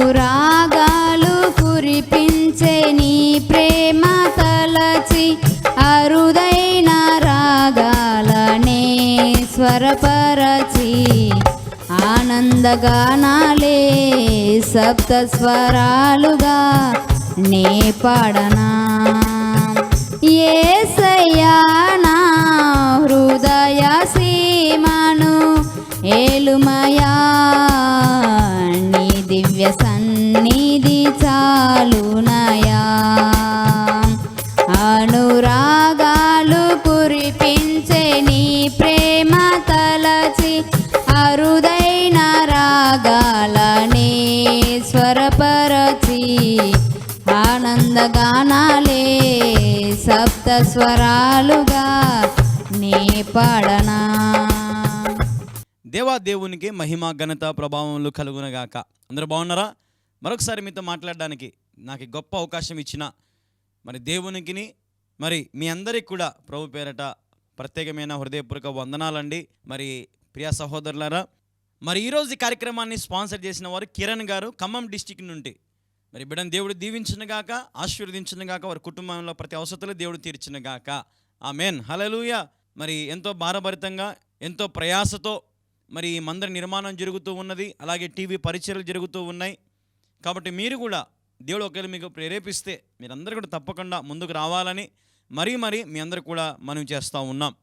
అనురాగాలు కురిపించే నీ ప్రేమ తలచి అరుదైన రాగాలనే స్వరపరచి ఆనందగానాలే సప్త స్వరాలుగా నే పాడనా? ఏసయ్యా నా హృదయ సీమను ఏలుమయా? గానాలే సప్త స్వరాలుగా నీ పాడనా? దేవా దేవునికి మహిమ ఘనత ప్రభావంలో కలుగునగాక. అందరూ బాగున్నారా? మరొకసారి మీతో మాట్లాడడానికి నాకు గొప్ప అవకాశం ఇచ్చిన మరి దేవునికిని మరి మీ అందరికి కూడా ప్రభు పేరట ప్రత్యేకమైన హృదయపూర్వక వందనాలండి. మరి ప్రియ సహోదరులారా మరి ఈరోజు ఈ కార్యక్రమాన్ని స్పాన్సర్ చేసిన వారు కిరణ్ గారు ఖమ్మం డిస్టిక్ నుండి. మరి బిడ్డను దేవుడు దీవించునుగాక ఆశీర్వదించునుగాక వారి కుటుంబంలో ప్రతి అవసరతలు దేవుడు తీర్చునుగాక ఆ మెయిన్ హలలుయ మరి ఎంతో భారభరితంగా ఎంతో ప్రయాసతో మరి ఈ మందిర నిర్మాణం జరుగుతూ ఉన్నది. అలాగే టీవీ పరిచయలు జరుగుతూ ఉన్నాయి. కాబట్టి మీరు కూడా దేవుడు ఒకవేళ మీకు ప్రేరేపిస్తే మీరందరూ కూడా తప్పకుండా ముందుకు రావాలని మరీ మరీ మీ అందరు కూడా మనం చేస్తూ ఉన్నాం.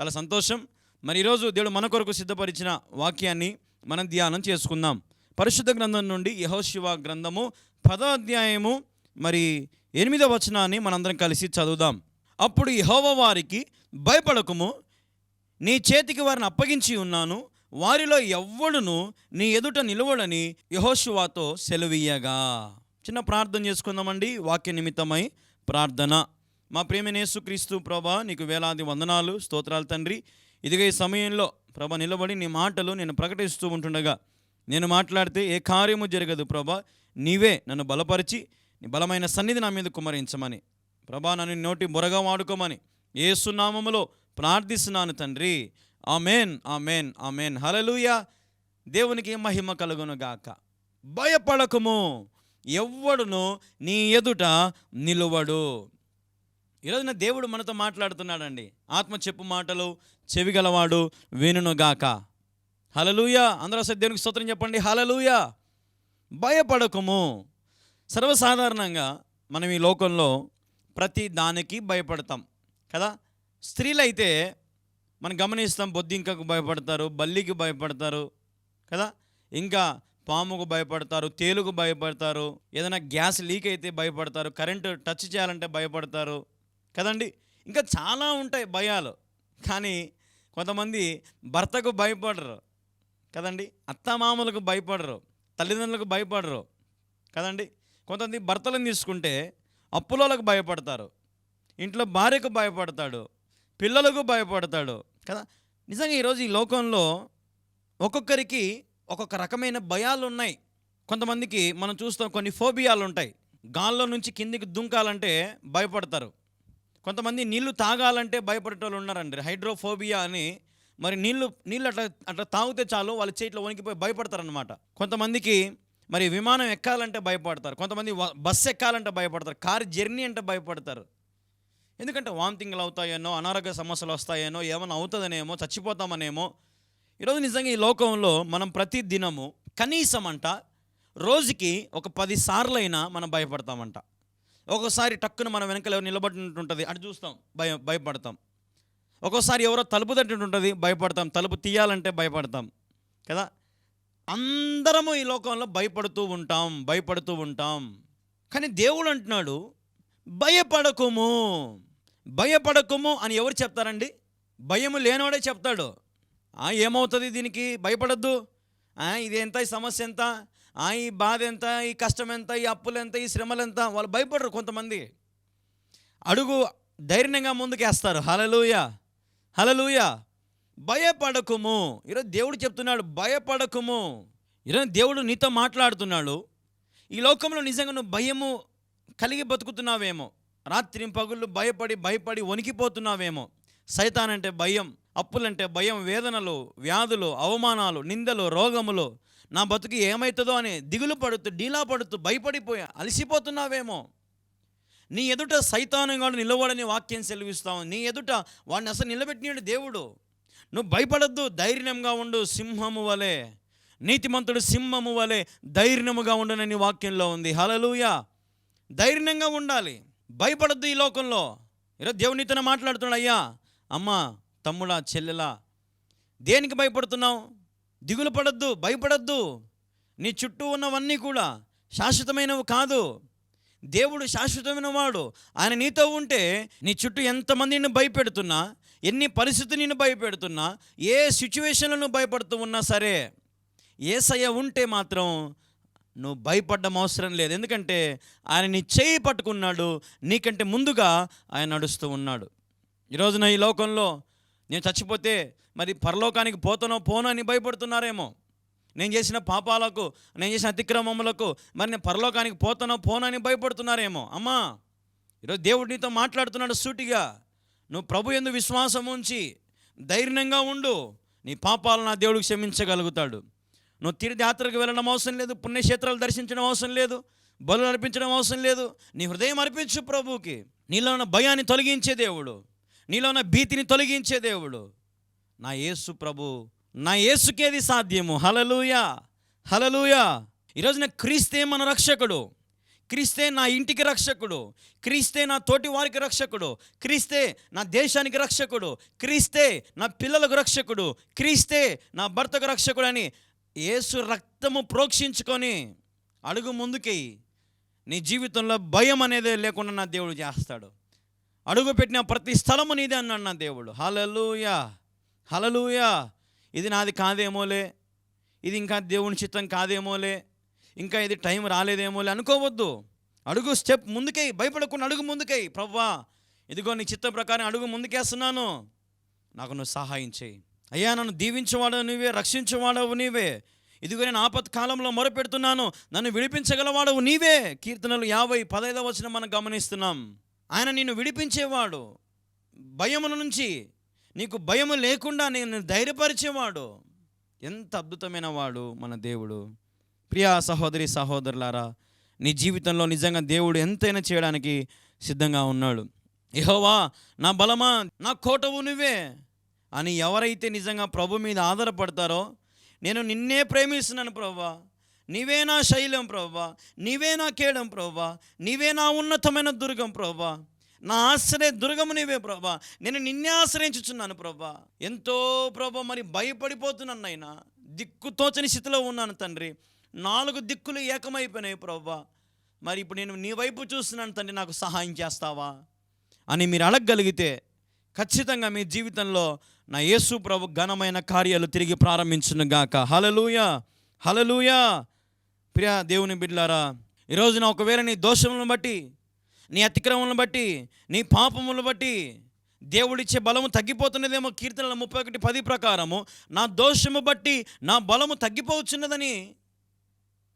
చాలా సంతోషం. మరి ఈరోజు దేవుడు మన కొరకు సిద్ధపరిచిన వాక్యాన్ని మనం ధ్యానం చేసుకుందాం. పరిశుద్ధ గ్రంథం నుండి యహోశివ గ్రంథము పదో అధ్యాయము మరి ఎనిమిదో వచనాన్ని మనందరం కలిసి చదువుదాం. అప్పుడు యహోవ వారికి భయపడకము నీ చేతికి వారిని అప్పగించి ఉన్నాను వారిలో ఎవ్వడును నీ ఎదుట నిలవడని యహోశువాతో సెలవీయగా. చిన్న ప్రార్థన చేసుకుందామండి వాక్య నిమిత్తమై ప్రార్థన. మా ప్రేమనేసుక్రీస్తు ప్రభా నీకు వేలాది వందనాలు స్తోత్రాలు తండ్రి. ఇదిగే ఈ సమయంలో ప్రభ నిలబడి నీ మాటలు నేను ప్రకటిస్తూ ఉంటుండగా నేను మాట్లాడితే ఏ కార్యము జరగదు ప్రభా. నీవే నన్ను బలపరిచి నీ బలమైన సన్నిధి నా మీద కుమరించమని ప్రభా నన్ను నోటి బుర్రగా వాడుకోమని. ఏసునామములో ప్రార్థిస్తున్నాను తండ్రి. Amen amen amen. హలలుయ దేవునికి మహిమ కలుగును గాక. భయపడకము. ఎవడును నీ ఎదుట నిలువడు. ఈరోజున దేవుడు మనతో మాట్లాడుతున్నాడండి. ఆత్మ చెప్పు మాటలు చెవిగలవాడు వినును గాక. హలలుయ అందరూ ఒకసారి దేవునికి స్తోత్రం చెప్పండి. హలలుయ భయపడకము. సర్వసాధారణంగా మనం ఈ లోకంలో ప్రతి దానికి భయపడతాం. కదా? స్త్రీలైతే మనం గమనిస్తాం బొద్దింకకు భయపడతారు బల్లికి భయపడతారు. కదా? ఇంకా పాముకు భయపడతారు తేలుకు భయపడతారు. ఏదైనా గ్యాస్ లీక్ అయితే భయపడతారు కరెంటు టచ్ చేయాలంటే భయపడతారు. కదండి? ఇంకా చాలా ఉంటాయి భయాలు. కానీ కొంతమంది భర్తకు భయపడరు. కదండి? అత్తమామలకు భయపడరు తల్లిదండ్రులకు భయపడరు కదండి? కొంతమంది భర్తలను తీసుకుంటే అప్పులోలకు భయపడతారు ఇంట్లో భార్యకు భయపడతాడు పిల్లలకు భయపడతాడు కదా? నిజంగా ఈరోజు ఈ లోకంలో ఒక్కొక్కరికి ఒక్కొక్క రకమైన భయాలు ఉన్నాయి కొంతమందికి మనం చూస్తాం కొన్ని ఫోబియాలు ఉంటాయి గాల్లో నుంచి కిందికి దుంకాలంటే భయపడతారు. కొంతమంది నీళ్ళు తాగాలంటే భయపడేటోళ్ళు ఉన్నారండి హైడ్రోఫోబియా అని మరి నీళ్ళు నీళ్ళు అట్లా అట్లా తాగితే చాలు వాళ్ళ చేతిలో వణికిపోయి భయపడతారనమాట కొంతమందికి మరి విమానం ఎక్కాలంటే భయపడతారు. కొంతమంది బస్సు ఎక్కాలంటే భయపడతారు. కారు జర్నీ అంటే భయపడతారు. ఎందుకంటే వామితింగ్లు అవుతాయేనో అనారోగ్య సమస్యలు వస్తాయేనో ఏమైనా అవుతుందనేమో చచ్చిపోతామనేమో. ఈరోజు నిజంగా ఈ లోకంలో మనం ప్రతి దినము కనీసం అంట రోజుకి ఒక పది సార్లైనా మనం భయపడతామంట. ఒకసారి టక్కున మనం వెనకలో ఎవరు నిలబడినట్టుంటుంది అటు చూస్తాం భయ భయపడతాం. ఒక్కోసారి ఎవరో తలుపు తట్టినట్టుంటుంది భయపడతాం. తలుపు తీయాలంటే భయపడతాం. కదా? అందరము ఈ లోకంలో భయపడుతూ ఉంటాం భయపడుతూ ఉంటాం. కానీ దేవుడు అంటున్నాడు భయపడకుము. భయపడకుము అని ఎవరు చెప్తారండి? భయము లేనివాడే చెప్తాడు. "ఆ, ఏమవుతుంది దీనికి? భయపడద్దు. ఇది ఎంత? ఈ సమస్య ఎంత? ఆ, ఈ బాధ ఎంత? ఈ కష్టం ఎంత? ఈ అప్పులు ఎంత? ఈ శ్రమలు ఎంత? వాళ్ళు భయపడరు కొంతమంది. అడుగు ధైర్యంగా ముందుకేస్తారు. హలలుయా హలలుయ భయపడకుము. ఈరోజు దేవుడు చెప్తున్నాడు భయపడకుము. ఈరోజు దేవుడు నీతో మాట్లాడుతున్నాడు. ఈ లోకంలో నిజంగా నువ్వు భయము కలిగి బతుకుతున్నావేమో. రాత్రి పగుళ్ళు భయపడి భయపడి వణికిపోతున్నావేమో. సైతానంటే భయం అప్పులంటే భయం వేదనలు వ్యాధులు అవమానాలు నిందలు రోగములు. నా బతుకు ఏమవుతుందో అని దిగులు పడుతూ డీలా పడుతూ భయపడిపోయా అలసిపోతున్నావేమో. నీ ఎదుట సైతానంగా నిలవడని వాక్యం సెలవిస్తావు నీ ఎదుట వాడిని అసలు నిలబెట్టినాడు దేవుడు. నువ్వు భయపడద్దు ధైర్యంగా ఉండు సింహము వలె. నీతిమంతుడు సింహము వలె ధైర్యముగా ఉండనని వాక్యంలో ఉంది. హలలుయ ధైర్యంగా ఉండాలి. భయపడద్దు ఈ లోకంలో. ఈరోజు దేవునితోనే మాట్లాడుతున్నాడు అయ్యా. అమ్మ తమ్ముడా చెల్లెలా దేనికి భయపడుతున్నావు? దిగులు పడద్దు భయపడద్దు. నీ చుట్టూ ఉన్నవన్నీ కూడా శాశ్వతమైనవి కాదు. దేవుడు శాశ్వతమైన వాడు. ఆయన నీతో ఉంటే నీ చుట్టూ ఎంతమంది నిన్ను భయపెడుతున్నా ఎన్ని పరిస్థితులు నిన్ను భయపెడుతున్నా ఏ సిచ్యువేషన్లను భయపడుతూ ఉన్నా సరే ఏసయ్య ఉంటే మాత్రం నువ్వు భయపడ్డం అవసరం లేదు. ఎందుకంటే ఆయన నీ చేయి పట్టుకున్నాడు నీకంటే ముందుగా ఆయన నడుస్తూ ఉన్నాడు. ఈరోజున ఈ లోకంలో నేను చచ్చిపోతే మరి పరలోకానికి పోతానో పోనో అని భయపడుతున్నారేమో. నేను చేసిన పాపాలకు నేను చేసిన అతిక్రమములకు మరి నేను పరలోకానికి పోతానో పోనని భయపడుతున్నారేమో. అమ్మా ఈరోజు దేవుడు నీతో మాట్లాడుతున్నాడు సూటిగా. నువ్వు ప్రభు ఎందు విశ్వాసం ఉంచి ధైర్యంగా ఉండు. నీ పాపాలు నా దేవుడికి క్షమించగలుగుతాడు. నువ్వు తీర్థయాత్రకు వెళ్ళడం అవసరం లేదు పుణ్యక్షేత్రాలు దర్శించడం అవసరం లేదు బలు అర్పించడం అవసరం లేదు. నీ హృదయం అర్పించు ప్రభువుకి. నీలో ఉన్న భయాన్ని తొలగించే దేవుడు. నీలో ఉన్న భీతిని తొలగించే దేవుడు. నా యేసు ప్రభు నా యేసుకేది సాధ్యము? హలలుయా హలలుయా ఈరోజున క్రీస్తే మన రక్షకుడు. క్రీస్తే నా ఇంటికి రక్షకుడు. క్రీస్తే నా తోటి వారికి రక్షకుడు. క్రీస్తే నా దేశానికి రక్షకుడు. క్రీస్తే నా పిల్లలకు రక్షకుడు. క్రీస్తే నా భర్తకు రక్షకుడు అని యేసు రక్తము ప్రోక్షించుకొని అడుగు ముందుకి నీ జీవితంలో భయం అనేది లేకుండా నా దేవుడు చేస్తాడు. అడుగు పెట్టిన ప్రతి స్థలము నీదే అన్నాడు నా దేవుడు. హలలుయా హలలుయా ఇది నాది కాదేమోలే ఇది ఇంకా దేవుని చిత్తం కాదేమోలే ఇంకా ఇది టైం రాలేదేమోలే అనుకోవద్దు. అడుగు స్టెప్ ముందుకై భయపడకుండా అడుగు ముందుకై ప్రవ్వా ఇదిగో నీ చిత్త ప్రకారం అడుగు ముందుకేస్తున్నాను. నాకు నువ్వు సహాయం చేయి. అయ్యా నన్ను దీవించేవాడవు నీవే రక్షించేవాడవు నీవే. ఇదిగో నేను ఆపత్ కాలంలో మొరపెడుతున్నాను నన్ను విడిపించగలవాడవు నీవే. కీర్తనలు యాభై పదైదవ వచ్చిన మనం గమనిస్తున్నాం. ఆయన నిన్ను విడిపించేవాడు. భయముల నుంచి నీకు భయం లేకుండా నేను ధైర్యపరిచేవాడు. ఎంత అద్భుతమైన వాడు మన దేవుడు. ప్రియా సహోదరి సహోదరులారా నీ జీవితంలో నిజంగా దేవుడు ఎంతైనా చేయడానికి సిద్ధంగా ఉన్నాడు. యహోవా నా బలమా నా కోటవు నువ్వే అని ఎవరైతే నిజంగా ప్రభు మీద ఆధారపడతారో నేను నిన్నే ప్రేమిస్తున్నాను ప్రభా. నీవే నా శైలం ప్రభా. నీవే నా కేడం ప్రభా. నీవే నా ఉన్నతమైన దుర్గం ప్రభా. నా ఆశ్రయ దుర్గము నీవే ప్రభా. నేను నిన్నే ఆశ్రయించుచున్నాను ప్రభా. ఎంతో ప్రభా మరి భయపడిపోతున్నాను నాయనా. దిక్కు తోచని స్థితిలో ఉన్నాను తండ్రి. నాలుగు దిక్కులు ఏకమైపోయినాయి ప్రభా. మరి ఇప్పుడు నేను నీ వైపు చూస్తున్నాను తండ్రి నాకు సహాయం చేస్తావా? అని మీరు అడగగలిగితే ఖచ్చితంగా మీ జీవితంలో నా యేసు ప్రభు ఘనమైన కార్యాలు తిరిగి ప్రారంభించును గాక. హలలుయ హలలుయ ప్రియ దేవుని బిడ్లారా ఈరోజున ఒకవేళ నీ దోషములను బట్టి నీ అతిక్రమలను బట్టి నీ పాపములను బట్టి దేవుడిచ్చే బలము తగ్గిపోతున్నదేమో కీర్తనల ముప్పై ఒకటి పది ప్రకారము. నా దోషము బట్టి నా బలము తగ్గిపోవచ్చున్నదని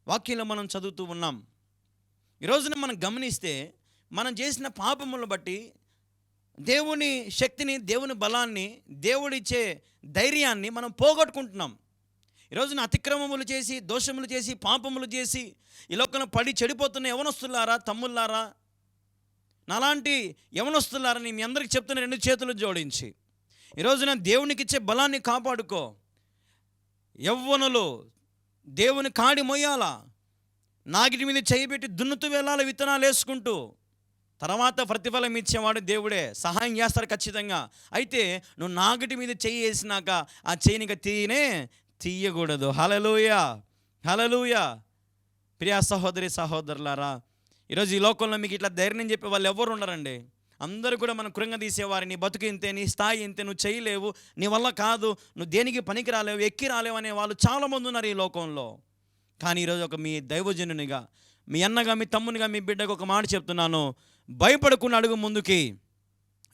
వాక్యంలో మనం చదువుతూ ఉన్నాం. ఈ రోజున మనం గమనిస్తే మనం చేసిన పాపములను బట్టి దేవుని శక్తిని దేవుని బలాన్ని దేవుడిచ్చే ధైర్యాన్ని మనం పోగొట్టుకుంటున్నాం. ఈరోజున అతిక్రమములు చేసి దోషములు చేసి పాపములు చేసి ఈ లోకంలో పడి చెడిపోతున్న యవనస్తులారా తమ్ముళ్ళారా నాలాంటి యవనొస్తున్నారని మీ అందరికి చెప్తున్న రెండు చేతులు జోడించి. ఈ రోజున దేవునికి ఇచ్చే బలాన్ని కాపాడుకో. యవ్వనులు దేవుని కాడి మొయ్యాలా? నాగిటి మీద చేయబెట్టి దున్నుతూ వెళ్ళాలి? విత్తనాలు వేసుకుంటూ. తర్వాత ప్రతిఫలం ఇచ్చేవాడు దేవుడే. సహాయం చేస్తారు ఖచ్చితంగా. అయితే నువ్వు నాగటి మీద చెయ్యి వేసినాక ఆ చేయినిక తీయనే తీయకూడదు. హలలుయ హలలుయ ప్రియా సహోదరి సహోదరులారా ఈరోజు ఈ లోకంలో మీకు ఇట్లా ధైర్యం చెప్పే వాళ్ళు ఎవరు ఉండరండి. అందరూ కూడా మనం కృంగ తీసేవారు నీ బతుకు ఇంతే నీ స్థాయి ఇంతే నువ్వు చేయలేవు నీ వల్ల కాదు నువ్వు దేనికి పనికి రాలేవు ఎక్కి రాలేవు అనే వాళ్ళు చాలామంది ఉన్నారు ఈ లోకంలో. కానీ ఈరోజు ఒక మీ దైవజనునిగా మీ అన్నగా మీ తమ్మునిగా మీ బిడ్డకు ఒక మాట చెప్తున్నాను. భయపడకుండా అడుగు ముందుకి.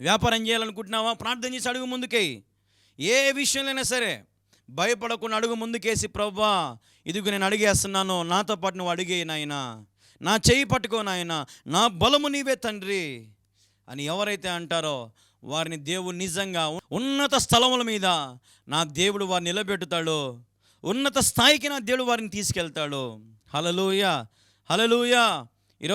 వ్యాపారం చేయాలనుకుంటున్నావా? ప్రార్థన చేసి అడుగు ముందుకి. ఏ విషయంలోనైనా సరే భయపడకుండా అడుగు ముందుకేసి ప్రవ్వా ఇదిగో నేను అడిగేస్తున్నాను నాతో పాటు నువ్వు అడిగే నాయనా. నా చేయి పట్టుకో నాయన నా బలము నీవే తండ్రి అని ఎవరైతే అంటారో వారిని దేవుడు నిజంగా ఉన్నత స్థలముల మీద నా దేవుడు వారిని నిలబెడతాడు ఉన్నత స్థాయికి నా దేవుడు వారిని తీసుకెళ్తాడు. హలలుయ హలలుయ ఈ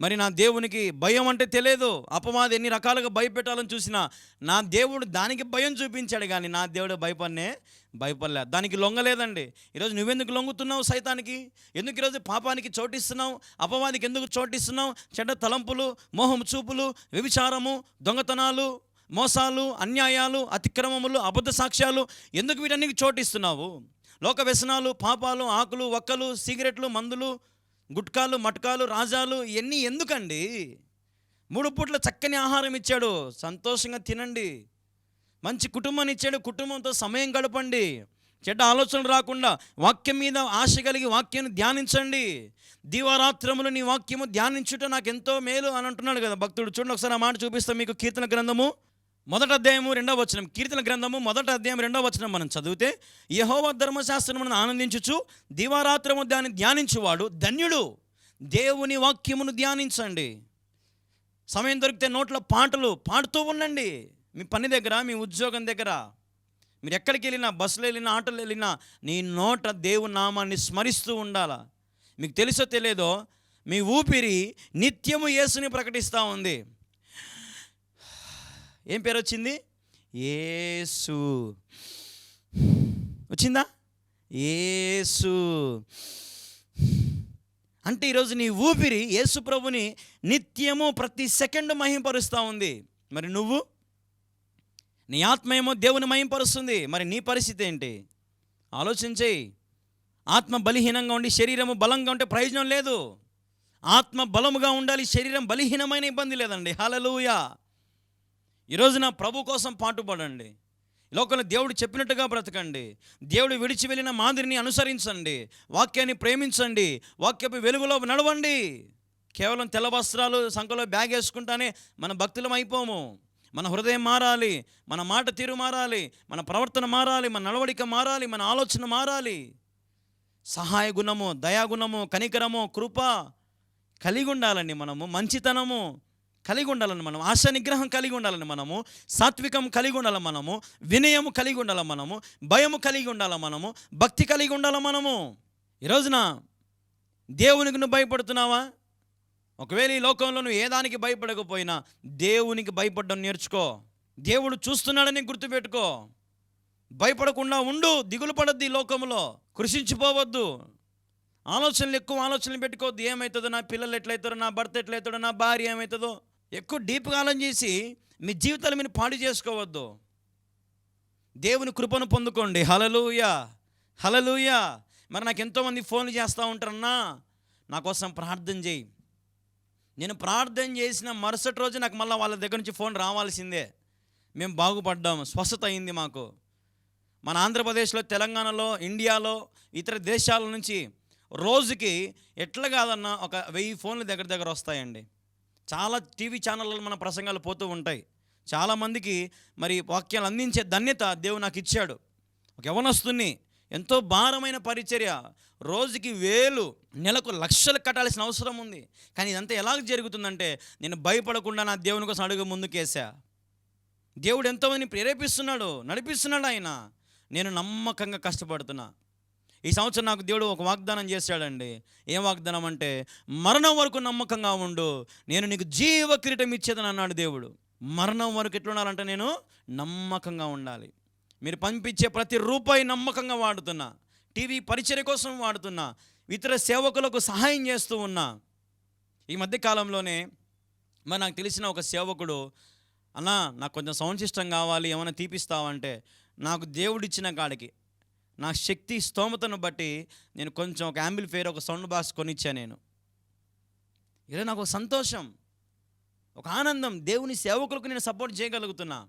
మరి నా దేవునికి భయం అంటే తెలియదు. అపవాది ఎన్ని రకాలుగా భయపెట్టాలని చూసినా నా దేవుడు దానికి భయం చూపించాడు కానీ నా దేవుడు భయపడనే భయపడలే. దానికి లొంగలేదండి. ఈరోజు నువ్వెందుకు లొంగుతున్నావు సైతానికి? ఎందుకు ఈరోజు పాపానికి చోటిస్తున్నావు? అపవాదికి ఎందుకు చోటిస్తున్నావు? చెడ్డ తలంపులు మోహం చూపులు వ్యభిచారము దొంగతనాలు మోసాలు అన్యాయాలు అతిక్రమములు అబద్ధ సాక్ష్యాలు ఎందుకు వీటన్నికి చోటిస్తున్నావు? లోక వ్యసనాలు పాపాలు ఆకులు ఒక్కలు సిగరెట్లు మందులు గుట్కాలు మట్కాలు రాజాలు ఇవన్నీ ఎందుకండి? మూడు పూట్ల చక్కని ఆహారం ఇచ్చాడు. సంతోషంగా తినండి. మంచి కుటుంబాన్ని ఇచ్చాడు. కుటుంబంతో సమయం గడపండి. చెడ్డ ఆలోచనలు రాకుండా వాక్యం మీద ఆశ కలిగి వాక్యాన్ని ధ్యానించండి. దీవారాత్రములు నీ వాక్యము ధ్యానించుట నాకు ఎంతో మేలు అని అంటున్నాడు కదా భక్తుడు. చూడండి ఒకసారి ఆ మాట చూపిస్తాం మీకు కీర్తన గ్రంథము. మొదట అధ్యాయము రెండవ వచనం. కీర్తన గ్రంథము మొదట అధ్యాయం రెండవ వచనం మనం చదివితే యహోవ ధర్మశాస్త్రమును ఆనందించుచు దివారాత్రము దాన్ని ధ్యానించువాడు ధన్యుడు. దేవుని వాక్యమును ధ్యానించండి. సమయం దొరికితే నోట్లో పాటలు పాడుతూ ఉండండి. మీ పని దగ్గర మీ ఉద్యోగం దగ్గర మీరు ఎక్కడికి వెళ్ళినా బస్సులో వెళ్ళినా ఆటోలు వెళ్ళినా నీ నోట దేవుని నామాన్ని స్మరిస్తూ ఉండాలా? మీకు తెలుసో తెలియదో మీ ఊపిరి నిత్యము యేసుని ప్రకటిస్తూ ఉంది. ఏం పేరు వచ్చింది? ఏసు వచ్చిందా? ఏసు అంటే ఈరోజు నీ ఊపిరి యేసు ప్రభుని నిత్యము ప్రతి సెకండ్ మహింపరుస్తూ ఉంది. మరి నువ్వు? నీ ఆత్మ ఏమో దేవుని మహింపరుస్తుంది. మరి నీ పరిస్థితి ఏంటి? ఆలోచించేయి ఆత్మ బలహీనంగా ఉండి శరీరము బలంగా ఉంటే ప్రయోజనం లేదు. ఆత్మ బలముగా ఉండాలి శరీరం బలహీనమైన ఇబ్బంది లేదండి. హలలుయా ఈరోజు నా ప్రభు కోసం పాటుపడండి. ఈ లోకంలో దేవుడు చెప్పినట్టుగా బ్రతకండి. దేవుడు విడిచి వెళ్ళిన మాదిరిని అనుసరించండి. వాక్యాన్ని ప్రేమించండి. వాక్యపు వెలుగులో నడవండి. కేవలం తెల్ల వస్త్రాలు సంఖలో బ్యాగ్ వేసుకుంటానే మన భక్తులం అయిపోము. మన హృదయం మారాలి. మన మాట తీరు మారాలి. మన ప్రవర్తన మారాలి. మన నడవడిక మారాలి. మన ఆలోచన మారాలి. సహాయ గుణము దయాగుణము కనికరము కృప కలిగి ఉండాలండి మనము. మంచితనము కలిగి ఉండాలని మనం ఆశ నిగ్రహం కలిగి ఉండాలని మనము సాత్వికం కలిగి ఉండాలి మనము వినయము కలిగి ఉండాలి మనము భయము కలిగి ఉండాలి మనము భక్తి కలిగి ఉండాలి మనము. ఈ రోజున దేవునికి నువ్వు భయపడుతున్నావా? ఒకవేళ ఈ లోకంలో నువ్వు ఏ దానికి భయపడకపోయినా దేవునికి భయపడడం నేర్చుకో. దేవుడు చూస్తున్నాడని గుర్తుపెట్టుకో. భయపడకుండా ఉండు దిగులు పడద్దు ఈ లోకంలో. కృషించిపోవద్దు. ఆలోచనలు ఎక్కువ ఆలోచనలు పెట్టుకోవద్దు. ఏమవుతుందో నా పిల్లలు ఎట్లయితారో నా భర్త ఎట్లయితాడో నా భార్య ఏమవుతుందో ఎక్కువ డీప్ కాలం చేసి మీ జీవితాలు మీరు పాడు చేసుకోవద్దు. దేవుని కృపను పొందుకోండి. హలలుయ హలలుయ మరి నాకు ఎంతోమంది ఫోన్లు చేస్తూ ఉంటారన్నా నా కోసం ప్రార్థన చేయి. నేను ప్రార్థన చేసిన మరుసటి రోజు నాకు మళ్ళీ వాళ్ళ దగ్గర నుంచి ఫోన్ రావాల్సిందే. మేము బాగుపడ్డాము. స్వస్థత అయింది మాకు. మన ఆంధ్రప్రదేశ్లో తెలంగాణలో ఇండియాలో ఇతర దేశాల నుంచి రోజుకి ఎట్లా కాదన్నా ఒక వెయ్యి ఫోన్లు దగ్గర దగ్గర వస్తాయండి. చాలా టీవీ ఛానళ్ళలో మన ప్రసంగాలు పోతూ ఉంటాయి. చాలామందికి మరి వాక్యాలు అందించే ధన్యత దేవుడు నాకు ఇచ్చాడు. ఒక యవనస్తుని ఎంతో భారమైన పరిచర్య. రోజుకి వేలు నెలకు లక్షలు కట్టాల్సిన అవసరం ఉంది. కానీ ఇదంతా ఎలా జరుగుతుందంటే నేను భయపడకుండా నా దేవుని కోసం అడుగు ముందుకేసా దేవుడు ఎంతోమందిని ప్రేరేపిస్తున్నాడు నడిపిస్తున్నాడు ఆయన. నేను నమ్మకంగా కష్టపడుతున్నా. ఈ సంవత్సరం నాకు దేవుడు ఒక వాగ్దానం చేశాడండి. ఏం వాగ్దానం అంటే మరణం వరకు నమ్మకంగా ఉండు. నేను నీకు జీవ కిరీటం ఇచ్చేదని అన్నాడు దేవుడు. మరణం వరకు ఎట్లున్నారంటే నేను నమ్మకంగా ఉండాలి. మీరు పంపించే ప్రతి రూపాయి నమ్మకంగా వాడుతున్నా. టీవీ పరిచయ కోసం వాడుతున్నా. ఇతర సేవకులకు సహాయం చేస్తూ ఉన్నా. ఈ మధ్య కాలంలోనే మరి నాకు తెలిసిన ఒక సేవకుడు అన్నా నాకు కొంచెం సౌండ్ సిస్టమ్ కావాలి ఏమైనా తీపిస్తావంటే నాకు దేవుడిచ్చిన కాడికి. నా శక్తి స్తోమతను బట్టి నేను కొంచెం ఒక యాంబిల్ఫేర్ ఒక సౌండ్ బాక్స్ కొనిచ్చా నేను. ఇలా నాకు ఒక సంతోషం ఒక ఆనందం. దేవుని సేవకులకు నేను సపోర్ట్ చేయగలుగుతున్నా.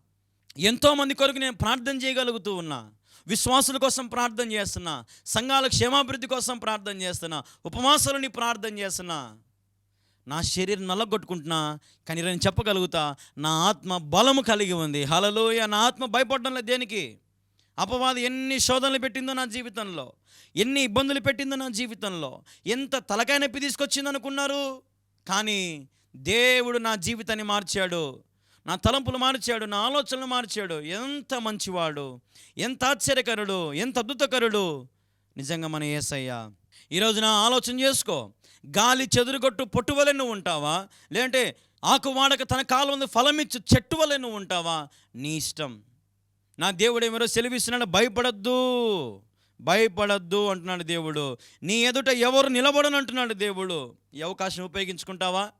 ఎంతోమంది కొరకు నేను ప్రార్థన చేయగలుగుతూ ఉన్నా. విశ్వాసుల కోసం ప్రార్థన చేస్తున్నా. సంఘాల క్షేమాభివృద్ధి కోసం ప్రార్థన చేస్తున్నా. ఉపమాసాలని ప్రార్థన చేస్తున్నా. నా శరీరం నల్లగొట్టుకుంటున్నా కానీ నేను చెప్పగలుగుతా నా ఆత్మ బలము కలిగి ఉంది. హలలోయ నా ఆత్మ భయపడడంలో లేదు దేనికి? అపవాది ఎన్ని శోధనలు పెట్టిందో నా జీవితంలో ఎన్ని ఇబ్బందులు పెట్టిందో నా జీవితంలో ఎంత తలకాయ నొప్పి తీసుకొచ్చింది అనుకున్నారు? కానీ దేవుడు నా జీవితాన్ని మార్చాడు నా తలంపులు మార్చాడు నా ఆలోచనలు మార్చాడు. ఎంత మంచివాడు ఎంత ఆశ్చర్యకరుడు ఎంత అద్భుతకరుడు. నిజంగా మన ఏసయ్యా ఈరోజు నా ఆలోచన చేసుకో. గాలి చెదురుగొట్టు పొట్టు వలె నువ్వు ఉంటావా? లేదంటే ఆకు వాడక తన కాలం ఉంది ఫలమిచ్చు చెట్టు వలె నువ్వు ఉంటావా? నీ ఇష్టం. నా దేవుడు ఏమరో సెలవిస్తున్నాడు భయపడద్దు భయపడద్దు అంటున్నాడు దేవుడు. నీ ఎదుట ఎవరు నిలబడను అంటున్నాడు దేవుడు. ఈ అవకాశం ఉపయోగించుకుంటావా?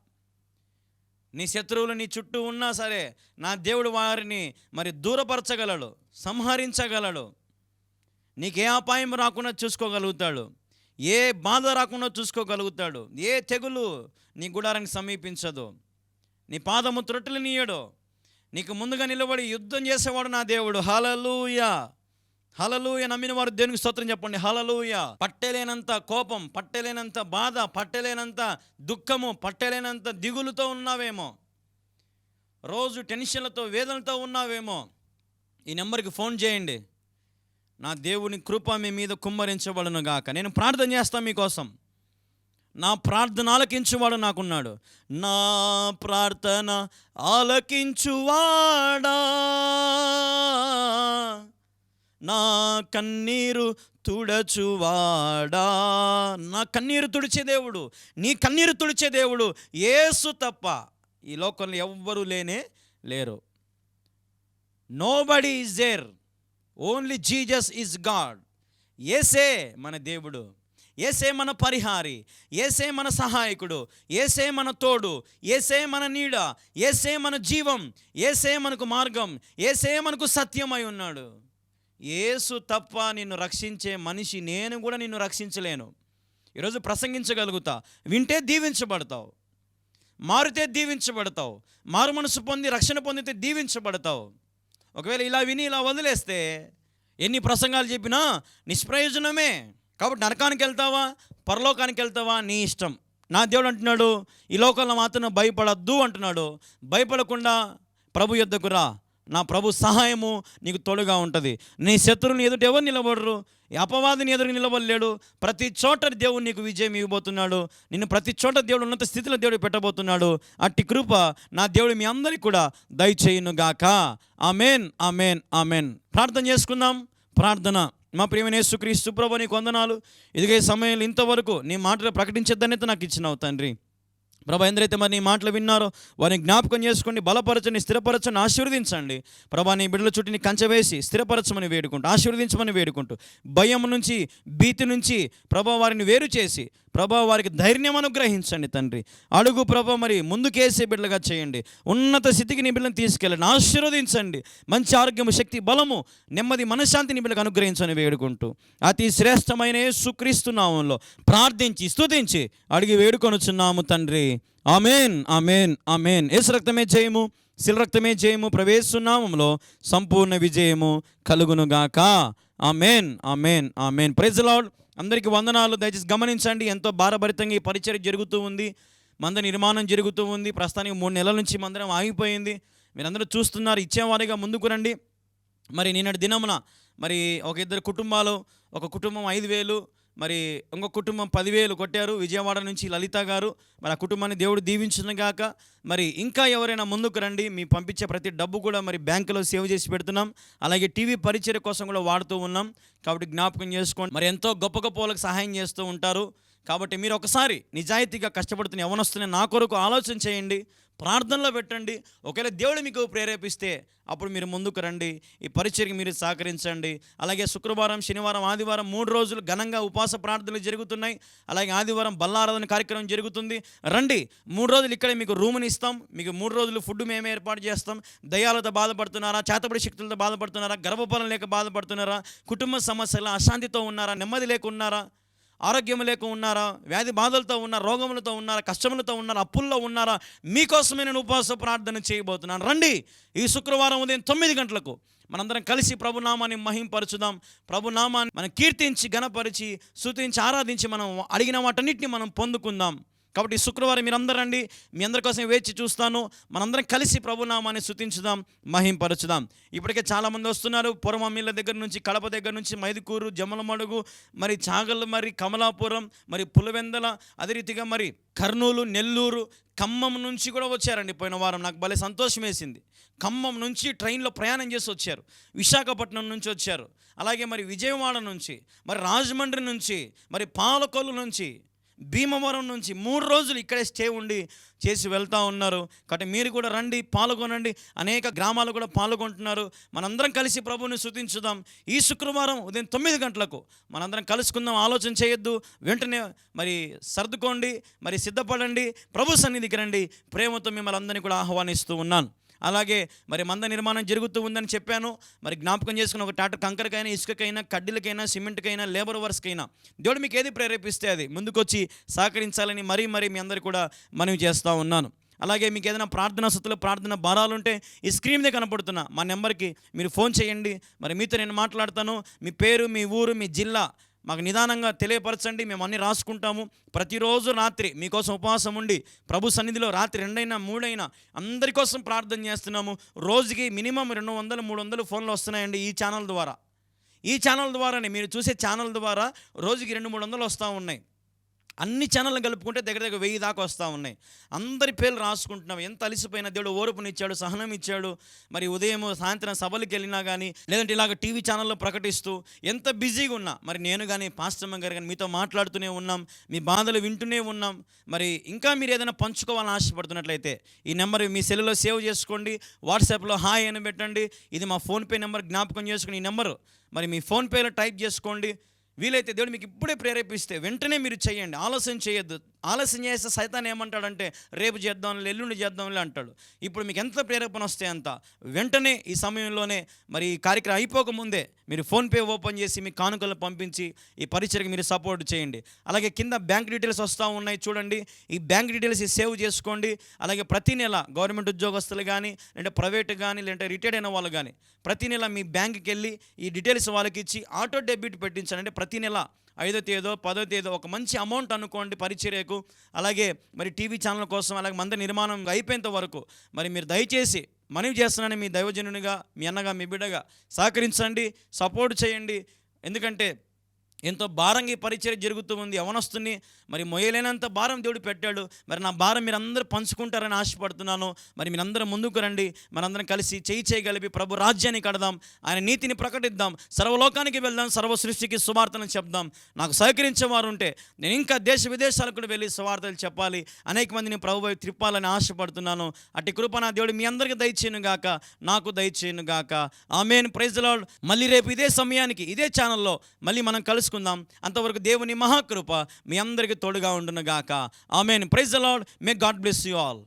నీ శత్రువులు నీ చుట్టూ ఉన్నా సరే నా దేవుడు వారిని మరి దూరపరచగలడు సంహరించగలడు. నీకే అపాయం రాకుండా చూసుకోగలుగుతాడు. ఏ బాధ రాకుండా చూసుకోగలుగుతాడు. ఏ తెగులు నీ గుడారానికి సమీపించదు. నీ పాదము త్రొట్టలు నీయడు నీకు ముందుగా నిలబడి యుద్ధం చేసేవాడు నా దేవుడు. హలలుయ హలలుయ నమ్మిన వారు దేనికి స్తోత్రం చెప్పండి. హలలుయ పట్టలేనంత కోపం పట్టలేనంత బాధ పట్టలేనంత దుఃఖము పట్టలేనంత దిగులుతో ఉన్నావేమో. రోజు టెన్షన్లతో వేదనతో ఉన్నావేమో. ఈ నెంబర్కి ఫోన్ చేయండి. నా దేవుని కృప మీ మీద కుమ్మరించబడును గాక. నేను ప్రార్థన చేస్తాను మీకోసం. నా ప్రార్థన ఆలకించువాడు నాకున్నాడు. నా ప్రార్థన ఆలకించువాడా? నా కన్నీరు తుడచువాడా? నా కన్నీరు తుడిచే దేవుడు నీ కన్నీరు తుడిచే దేవుడు ఏసు తప్ప ఈ లోకంలో ఎవ్వరూ లేనే లేరు. Nobody is there only Jesus is God ఏసే మన దేవుడు. ఏసే మన పరిహారి ఏసే మన సహాయకుడు ఏసే మన తోడు ఏసే మన నీడ ఏసే మన జీవం ఏసే మనకు మార్గం ఏసే మనకు సత్యమై ఉన్నాడు. ఏసు తప్ప నిన్ను రక్షించే మనిషి నేను కూడా నిన్ను రక్షించలేను. ఈరోజు ప్రసంగించగలుగుతా. వింటే దీవించబడతావు. మారితే దీవించబడతావు. మారు మనసు పొంది రక్షణ పొందితే దీవించబడతావు. ఒకవేళ ఇలా విని ఇలా వదిలేస్తే ఎన్ని ప్రసంగాలు చెప్పినా నిష్ప్రయోజనమే. కాబట్టి నరకానికి వెళ్తావా? పరలోకానికి వెళ్తావా? నీ ఇష్టం. నా దేవుడు అంటున్నాడు ఈ లోకంలో మాత్రం భయపడద్దు అంటున్నాడు. భయపడకుండా ప్రభు యుద్ధకు రా. నా ప్రభు సహాయము నీకు తోడుగా ఉంటుంది. నీ శత్రువుని ఎదుట ఎవరు నిలబడరు? ఈ అపవాదిని ఎదురు నిలబడలేడు. ప్రతి చోట దేవుడు నీకు విజయం ఇవ్వబోతున్నాడు. నిన్ను ప్రతి చోట దేవుడు ఉన్నత స్థితిలో దేవుడు పెట్టబోతున్నాడు. అట్టి కృప నా దేవుడు మీ అందరికీ కూడా దయచేయునుగాక. Amen amen amen. ప్రార్థన చేసుకుందాం. ప్రార్థన. మా ప్రియమైన యేసుక్రీస్తు ప్రభు నీకు వందనాలు. ఇదిగే సమయంలో ఇంతవరకు నీ మాటలు ప్రకటించద్దనైతే నాకు ఇచ్చినావు తండ్రి. ప్రభా ఎందరైతే మరి నీ మాటలు విన్నారో వారిని జ్ఞాపకం చేసుకోండి బలపరచని స్థిరపరచని ఆశీర్వదించండి. ప్రభా నీ బిడ్డల చుట్టూ నీ కంచె వేసి స్థిరపరచమని వేడుకుంటూ ఆశీర్వదించమని వేడుకుంటూ భయం నుంచి భీతి నుంచి ప్రభా వారిని వేరు చేసి ప్రభా వారికి ధైర్యం అనుగ్రహించండి తండ్రి. అడుగు ప్రభా మరి ముందుకేసే బిడ్డలుగా చేయండి. ఉన్నత స్థితికి నీ బిడ్డలను తీసుకెళ్ళండి. ఆశీర్వదించండి. మంచి ఆరోగ్యము శక్తి బలము నెమ్మది మనశ్శాంతి నీ బిడ్డలకు అనుగ్రహించని వేడుకుంటూ అతి శ్రేష్టమైన సుక్రీస్తున్నామంలో ప్రార్థించి స్తుతించి అడిగి వేడుకొనుచున్నాము తండ్రి. Amen amen amen. ఏసు రక్తమే జయము శిలరక్తమే జయము ప్రవేశునామంలో సంపూర్ణ విజయము కలుగునుగాక. Amen amen amen. Praise Lord. అందరికీ వందనాలు. దయచేసి గమనించండి. ఎంతో భారభరితంగా ఈ పరిచయం జరుగుతూ ఉంది. మంద నిర్మాణం జరుగుతూ ఉంది. ప్రస్తుతానికి మూడు నెలల నుంచి మందిరం ఆగిపోయింది. మీరందరూ చూస్తున్నారు. ఇచ్చేవారిగా ముందుకు రండి. మరి నిన్నటి దినమున మరి ఒక ఇద్దరు కుటుంబాలు ఒక కుటుంబం ఐదు వేలు మరి ఇంకొక కుటుంబం పదివేలు కొట్టారు. విజయవాడ నుంచి లలిత గారు. మరి ఆ కుటుంబాన్ని దేవుడు దీవించిన గాక మరి ఇంకా ఎవరైనా ముందుకు రండి. మీ పంపించే ప్రతి డబ్బు కూడా మరి బ్యాంకులో సేవ్ చేసి పెడుతున్నాం. అలాగే టీవీ పరిచయ కోసం కూడా వాడుతూ ఉన్నాం. కాబట్టి జ్ఞాపకం చేసుకోండి. మరి ఎంతో గొప్ప గొప్ప వాళ్ళకి సహాయం చేస్తూ ఉంటారు. కాబట్టి మీరు ఒకసారి నిజాయితీగా కష్టపడుతున్న ఎవనొస్తున్న నా కొరకు ఆలోచన చేయండి ప్రార్థనలో పెట్టండి. ఒకవేళ దేవుడు మీకు ప్రేరేపిస్తే అప్పుడు మీరు ముందుకు రండి. ఈ పరిచయకి మీరు సహకరించండి. అలాగే శుక్రవారం శనివారం ఆదివారం మూడు రోజులు ఘనంగా ఉపవాస ప్రార్థనలు జరుగుతున్నాయి. అలాగే ఆదివారం బల్లారాధన కార్యక్రమం జరుగుతుంది. రండి. మూడు రోజులు ఇక్కడే మీకు రూమ్ని ఇస్తాం. మీకు మూడు రోజులు ఫుడ్ మేమే ఏర్పాటు చేస్తాం. దయాలతో బాధపడుతున్నారా? చేతబడి శక్తులతో బాధపడుతున్నారా? గర్భఫలం లేక బాధపడుతున్నారా? కుటుంబ సమస్యలు అశాంతితో ఉన్నారా? నెమ్మది లేకున్నారా ఆరోగ్యం లేక ఉన్నారా? వ్యాధి బాధలతో ఉన్నారా? రోగములతో ఉన్నారా? కష్టములతో ఉన్నారా? అప్పుల్లో ఉన్నారా? మీకోసమే నేను ఉపవాస ప్రార్థన చేయబోతున్నాను. రండి. ఈ శుక్రవారం ఉదయం తొమ్మిది గంటలకు మనందరం కలిసి ప్రభునామాన్ని మహింపరచుదాం. ప్రభునామాన్ని మనం కీర్తించి గణపరిచి శృతించి ఆరాధించి మనం అడిగిన వాటన్నిటిని మనం పొందుకుందాం. కాబట్టి ఈ శుక్రవారం మీరందరూ రండి. మీ అందరి కోసం వేచి చూస్తాను. మనందరం కలిసి ప్రభునామాన్ని శుతించుదాం మహింపరచుదాం. ఇప్పటికే చాలామంది వస్తున్నారు. పురమమ్మిళ్ళ దగ్గర నుంచి కడప దగ్గర నుంచి మైదుకూరు జమ్మలమడుగు మరి చాగళ్ళు మరి కమలాపురం మరి పులివెందల అదే రీతిగా మరి కర్నూలు నెల్లూరు ఖమ్మం నుంచి కూడా వచ్చారండి పోయిన వారం. నాకు భలే సంతోషం వేసింది. ఖమ్మం నుంచి ట్రైన్లో ప్రయాణం చేసి వచ్చారు. విశాఖపట్నం నుంచి వచ్చారు. అలాగే మరి విజయవాడ నుంచి మరి రాజమండ్రి నుంచి మరి పాలకొల్లు నుంచి భీమవరం నుంచి మూడు రోజులు ఇక్కడే స్టే ఉండి చేసి వెళ్తూ ఉన్నారు. కాబట్టి మీరు కూడా రండి పాల్గొనండి. అనేక గ్రామాలు కూడా పాల్గొంటున్నారు. మనందరం కలిసి ప్రభువుని శృతించుదాం ఈ శుక్రవారం ఉదయం తొమ్మిది గంటలకు మనందరం కలుసుకుందాం ఆలోచన చేయొద్దు. వెంటనే మరి సర్దుకోండి మరి సిద్ధపడండి ప్రభు సన్నిధికి రండి. ప్రేమతో మిమ్మల్ని అందరినీ కూడా ఆహ్వానిస్తూ ఉన్నాను. అలాగే మరి మంద నిర్మాణం జరుగుతూ ఉందని చెప్పాను. మరి జ్ఞాపకం చేసుకుని ఒక టాటర్ కంకరకైనా ఇసుకకైనా కడ్డీలకైనా సిమెంట్కైనా లేబర్ వర్క్స్కైనా దేవుడు మీకు ఏది ప్రేరేపిస్తే అది ముందుకొచ్చి సహకరించాలని మరీ మరీ మీ అందరు కూడా మనవి చేస్తూ ఉన్నాను. అలాగే మీకు ఏదైనా ప్రార్థన సతులు ప్రార్థన భారాలు ఉంటే ఈ స్క్రీన్ మీద కనపడుతున్నా మా నెంబర్కి మీరు ఫోన్ చేయండి. మరి మీతో నేను మాట్లాడతాను. మీ పేరు మీ ఊరు మీ జిల్లా మాకు నిదానంగా తెలియపరచండి మేము అన్నీ రాసుకుంటాము. ప్రతిరోజు రాత్రి మీకోసం ఉపవాసం ఉండి ప్రభు సన్నిధిలో రాత్రి రెండైనా మూడైనా అందరి కోసం ప్రార్థన చేస్తున్నాము. రోజుకి మినిమం రెండు వందలు మూడు వందలు ఫోన్లు వస్తున్నాయండి ఈ ఛానల్ ద్వారా. ఈ ఛానల్ ద్వారానే మీరు చూసే ఛానల్ ద్వారా రోజుకి రెండు మూడు వందలు వస్తూ ఉన్నాయి. అన్ని ఛానళ్ళు కలుపుకుంటే దగ్గర దగ్గర వెయ్యి దాకా వస్తూ ఉన్నాయి. అందరి పేర్లు రాసుకుంటున్నాం. ఎంత అలిసిపోయినా దేవుడు ఓర్పునిచ్చాడు సహనం ఇచ్చాడు. మరి ఉదయం సాయంత్రం సభలకు వెళ్ళినా కానీ లేదంటే ఇలాగ టీవీ ఛానల్లో ప్రకటిస్తూ ఎంత బిజీగా ఉన్నా మరి నేను కానీ పాస్టమ్మ గారు కానీ మీతో మాట్లాడుతూనే ఉన్నాం మీ బాధలు వింటూనే ఉన్నాం. మరి ఇంకా మీరు ఏదైనా పంచుకోవాలని ఆశపడుతున్నట్లయితే ఈ నెంబర్ మీ సెల్లులో సేవ్ చేసుకోండి. వాట్సాప్లో హాయ్ అని పెట్టండి. ఇది మా ఫోన్పే నెంబర్ జ్ఞాపకం చేసుకుని ఈ నెంబరు. మరి మీ ఫోన్పేలో టైప్ చేసుకోండి. వీలైతే దేవుడు మీకు ఇప్పుడే ప్రేరేపిస్తే వెంటనే మీరు చేయండి. ఆలస్యం చేయొద్దు. ఆలస్యం చేస్తే సైతాన్ ఏమంటాడంటే రేపు చేద్దాంలే ఎల్లుండి చేద్దాంలే అంటాడు. ఇప్పుడు మీకు ఎంత ప్రేరేపణ వస్తే అంత. వెంటనే ఈ సమయంలోనే మరి ఈ కార్యక్రమం అయిపోకముందే మీరు ఫోన్పే ఓపెన్ చేసి మీ కానుకలు పంపించి ఈ పరిచయకి మీరు సపోర్ట్ చేయండి. అలాగే కింద బ్యాంక్ డీటెయిల్స్ వస్తూ ఉన్నాయి చూడండి. ఈ బ్యాంక్ డీటెయిల్స్ సేవ్ చేసుకోండి. అలాగే ప్రతి నెల గవర్నమెంట్ ఉద్యోగస్తులు కానీ లేదంటే ప్రైవేట్ కానీ లేదంటే రిటైర్డ్ అయిన వాళ్ళు కానీ ప్రతి నెల మీ బ్యాంక్కి వెళ్ళి ఈ డీటెయిల్స్ వాళ్ళకి ఇచ్చి ఆటో డెబిట్ పెట్టించండి అంటే ప్రతి నెల ఐదో తేదో పదో తేదో ఒక మంచి అమౌంట్ అనుకోండి పరిచర్యకు. అలాగే మరి టీవీ ఛానల్ కోసం అలాగే మంద నిర్మాణం అయిపోయేంత వరకు మరి మీరు దయచేసి మనవి చేస్తున్నాను మీ దైవజనునిగా మీ అన్నగా మీ బిడ్డగా సహకరించండి సపోర్ట్ చేయండి. ఎందుకంటే ఎంతో భారంగా ఈ పరిచయం జరుగుతూ ఉంది. యవనస్తుని మరి మొయ్యలేనంత భారం దేవుడు పెట్టాడు. మరి నా భారం మీరు అందరూ పంచుకుంటారని ఆశపడుతున్నాను. మరి మీరందరూ ముందుకు రండి. మనందరం కలిసి చేయి చేయగలిపి ప్రభు రాజ్యాన్ని కడదాం. ఆయన నీతిని ప్రకటిద్దాం. సర్వలోకానికి వెళ్దాం. సర్వ సృష్టికి సువార్తను చెప్దాం. నాకు సహకరించేవారు ఉంటే నేను ఇంకా దేశ విదేశాలకు కూడా వెళ్ళి సువార్తలు చెప్పాలి. అనేక మందిని ప్రభు త్రిప్పాలని ఆశపడుతున్నాను. అట్టి కృప నా దేవుడు మీ అందరికీ దయచేయను గాక. నాకు దయచేయను గాక. ఆమెన్. ప్రైజ్ మళ్ళీ రేపు ఇదే సమయానికి ఇదే ఛానల్లో మళ్ళీ మనం చేసుకుందాం అంతవరకు దేవుని మహాకృప మీ అందరికీ తోడుగా ఉండును గాక. Amen. Praise the Lord may God bless you all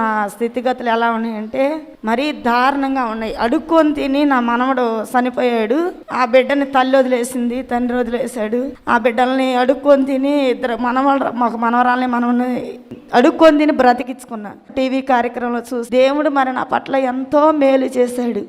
నా స్థితిగతులు ఎలా ఉన్నాయంటే మరీ దారుణంగా ఉన్నాయి. అడుక్కొని తిని నా మనవడు చనిపోయాడు. ఆ బిడ్డని తల్లి వదిలేసింది తండ్రి వదిలేశాడు. ఆ బిడ్డల్ని అడుక్కొని తిని ఇద్దరు మనవడు మాకు మనవరాల్ని మనవని అడుక్కొని తిని బ్రతికించుకున్నాను టీవీ కార్యక్రమంలో చూసి దేవుడు మరి నా పట్ల ఎంతో మేలు చేశాడు.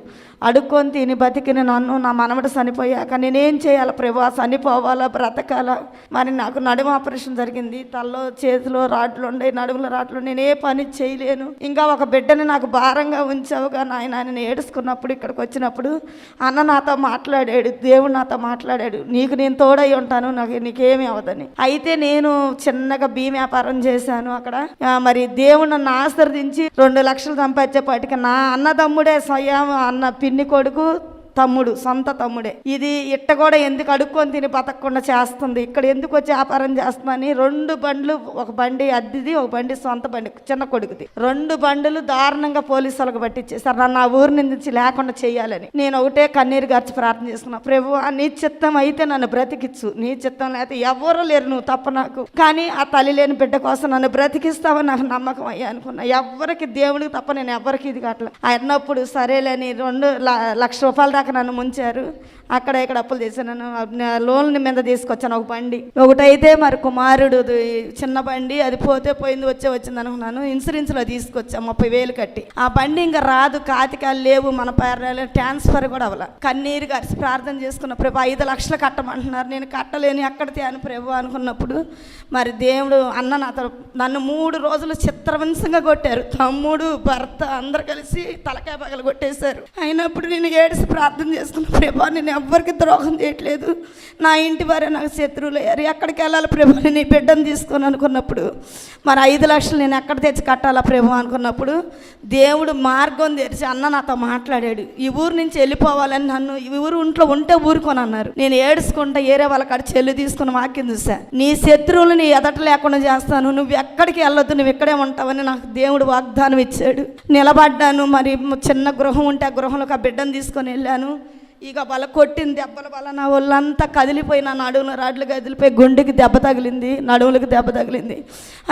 అడుక్కొని తిని బతికిన నన్ను నా మనవడు చనిపోయాక నేనేం చేయాలి ప్రభా? చనిపోవాలా? బ్రతకాలా? మరి నాకు నడుము ఆపరేషన్ జరిగింది. తల్లో చేతిలో రాట్లు ఉండే నడుములో రాట్లు నేను ఏ పని చేయలేను. ఇంకా ఒక బిడ్డని నాకు భారంగా ఉంచావుగా నాయన నేను ఏడుచుకున్నప్పుడు ఇక్కడికి వచ్చినప్పుడు అన్న నాతో మాట్లాడాడు దేవుడు నాతో మాట్లాడాడు. నీకు నేను తోడై ఉంటాను నాకు నీకేమి అవదని. అయితే నేను చిన్నగా బీ వ్యాపారం చేశాను అక్కడ. మరి దేవుడు నన్ను ఆశ్రదించి రెండు లక్షలు సంపాదించేపాటికి నా అన్నదమ్ముడే స్వయం అన్న పిన్ని కొడుకు తమ్ముడు సొంత తమ్ముడే. ఇది ఇట్ట కూడా ఎందుకు అడుక్కొని తిని బతకకుండా చేస్తుంది? ఇక్కడ ఎందుకు వచ్చి వ్యాపారం చేస్తుందని రెండు బండ్లు ఒక బండి అద్దెది ఒక బండి సొంత బండి చిన్న కొడుకుది. రెండు బండ్లు దారుణంగా పోలీసులకు పట్టించేసారు నన్ను ఆ ఊరి నుంచి లేకుండా చేయాలని. నేను ఒకటే కన్నీరు గర్చి ప్రార్థన చేసుకున్నా ప్రభు నీ చిత్తం అయితే నన్ను బ్రతికిచ్చు. నీ చిత్తం లేకపోతే ఎవరు లేరు నువ్వు తప్ప నాకు. కానీ ఆ తల్లి లేని బిడ్డ కోసం నన్ను బ్రతికిస్తావని నాకు నమ్మకం అయ్యా అనుకున్నా. ఎవరికి దేవుడికి తప్ప నేను ఎవరికి ఇది కావట్లే అన్నప్పుడు సరేలేని రెండు ల- లక్ష రూపాయల దాకా నన్ను ముంచారు. అక్కడ ఇక్కడ అప్పులు చేశాను. లోన్ల మీద తీసుకొచ్చాను ఒక బండి. ఒకటైతే మరి కుమారుడు చిన్న బండి అది పోతే పోయింది వచ్చే వచ్చింది అనుకున్నాను. ఇన్సూరెన్స్లో తీసుకొచ్చా ముప్పై వేలు కట్టి. ఆ బండి ఇంకా రాదు కాతికాలు లేవు మన పేర్ల ట్రాన్స్ఫర్ కూడా అవ్వాలి. కన్నీరు గారి ప్రార్థన చేసుకున్న ప్రభు ఐదు లక్షలు కట్టమంటున్నారు. నేను కట్టలేని ఎక్కడ తేను ప్రభు అనుకున్నప్పుడు మరి దేవుడు అన్న నాతో నన్ను మూడు రోజులు చిత్రవంశంగా కొట్టారు. తమ్ముడు భర్త అందరు కలిసి తలకాయ పగలు కొట్టేశారు అయినప్పుడు నేను ఏడిసి ప్రార్థన చేసుకున్న ప్రభా నేను ఎవ్వరికి ద్రోహం చేయట్లేదు. నా ఇంటి వారే నాకు శత్రువులు అయ్యారు. ఎక్కడికి వెళ్ళాలి ప్రభా? నీ బిడ్డను తీసుకొని అనుకున్నప్పుడు మరి ఐదు లక్షలు నేను ఎక్కడ తెచ్చి కట్టాలా ప్రభు అనుకున్నప్పుడు దేవుడు మార్గం తెరిచి అన్న నాతో మాట్లాడాడు. ఈ ఊరు నుంచి వెళ్ళిపోవాలని నన్ను ఈ ఊరు ఇంట్లో ఉంటే ఊరుకొని అన్నారు. నేను ఏడుచుకుంటా ఏరే వాళ్ళ కాడ చెల్లి తీసుకుని వాక్యం చూసా నీ శత్రువులు నీ ఎదట లేకుండా చేస్తాను. నువ్వు ఎక్కడికి వెళ్ళొద్దు నువ్వు ఇక్కడే ఉంటావని నాకు దేవుడు వాగ్దానం ఇచ్చాడు. నిలబడ్డాను మరి చిన్న గృహం ఉంటే ఆ గృహంలోకి ఆ బిడ్డను తీసుకొని వెళ్ళాను. ఇక బల కొట్టిన దెబ్బల వల్ల నా వాళ్ళంతా కదిలిపోయి నా నడువులు రాడ్లు కదిలిపోయి గుండెకి దెబ్బ తగిలింది నడువులకు దెబ్బ తగిలింది.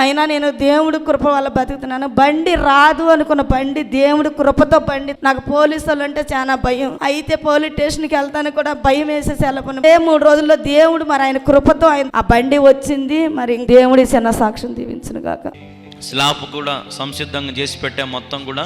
అయినా నేను దేవుడి కృప వల్ల బతుకుతున్నాను. బండి రాదు అనుకున్న బండి దేవుడి కృపతో బండి. నాకు పోలీసు వాళ్ళు అంటే చాలా భయం. అయితే పోలీస్ స్టేషన్కి వెళ్తాను కూడా భయం వేసేసి వెళ్ళకుండా. ఏ మూడు రోజుల్లో దేవుడు మరి ఆయన కృపతో ఆయన ఆ బండి వచ్చింది. మరి దేవుడి చిన్న సాక్ష్యం దీవించను గాక స్లాబ్ కూడా సంసిద్ధంగా చేసి పెట్టే మొత్తం కూడా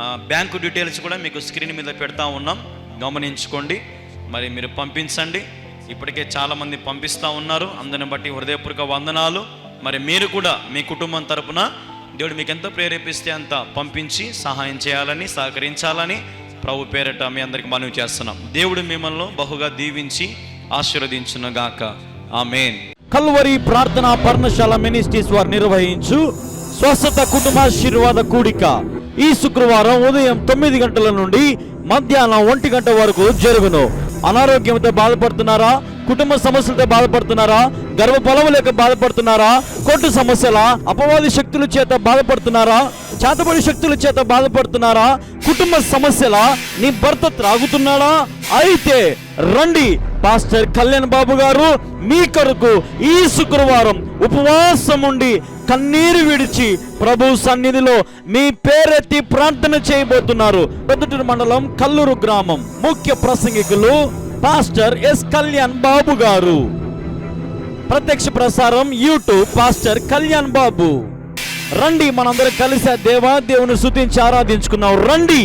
బ్యాంకు డీటెయిల్స్ కూడా మీకు స్క్రీన్ మీద పెడతా ఉన్నాం. గమనించుకోండి. మరి మీరు పంపించండి. ఇప్పటికే చాలామంది పంపిస్తూ ఉన్నారు. అందరిని బట్టి హృదయపూర్వక వందనాలు. మరి మీరు కూడా మీ కుటుంబం తరపున దేవుడు మీకు ఎంత ప్రేరేపిస్తే అంత పంపించి సహాయం చేయాలని సహకరించాలని ప్రభు పేరట మీ అందరికి మనవి చేస్తున్నాం. దేవుడు మిమ్మల్ని బహుగా దీవించి ఆశీర్వదించునుగాక ఆమెన్. కల్వరి ప్రార్థన పర్ణశాల మినిస్ట్రీస్ వారు నిర్వహించు స్వస్థత కుటుంబాశీర్వాద కూడిక. ఈ శుక్రవారం ఉదయం తొమ్మిది గంటల నుండి మధ్యాహ్నం ఒంటి గంట వరకు జరుగును. అనారోగ్యంతో బాధపడుతున్నారా? కుటుంబ సమస్యలతో బాధపడుతున్నారా? గర్భఫలము లేక బాధపడుతున్నారా? కొట్టు సమస్యల అపవాది శక్తుల చేత బాధపడుతున్నారా? చేతబడి శక్తుల చేత బాధపడుతున్నారా? కుటుంబ సమస్యల నీ భర్త త్రాగుతున్నాడా? అయితే రండి పాస్టర్ కళ్యాణ్ బాబు గారు మీ కొరకు ఈ శుక్రవారం ఉపవాసం ఉండి కన్నీరు విడిచి ప్రభు సన్నిధిలో మీ పేరెత్తి ప్రార్థన చేయబోతున్నారు. పెద్దటూరు మండలం కల్లూరు గ్రామం. ముఖ్య ప్రసంగికులు పాస్టర్ ఎస్ కళ్యాణ్ బాబు గారు. ప్రత్యక్ష ప్రసారం యూట్యూబ్ పాస్టర్ కళ్యాణ్ బాబు. రండి మనందరం కలిసే దేవా దేవుని శుతించి ఆరాధించుకున్నాం రండి.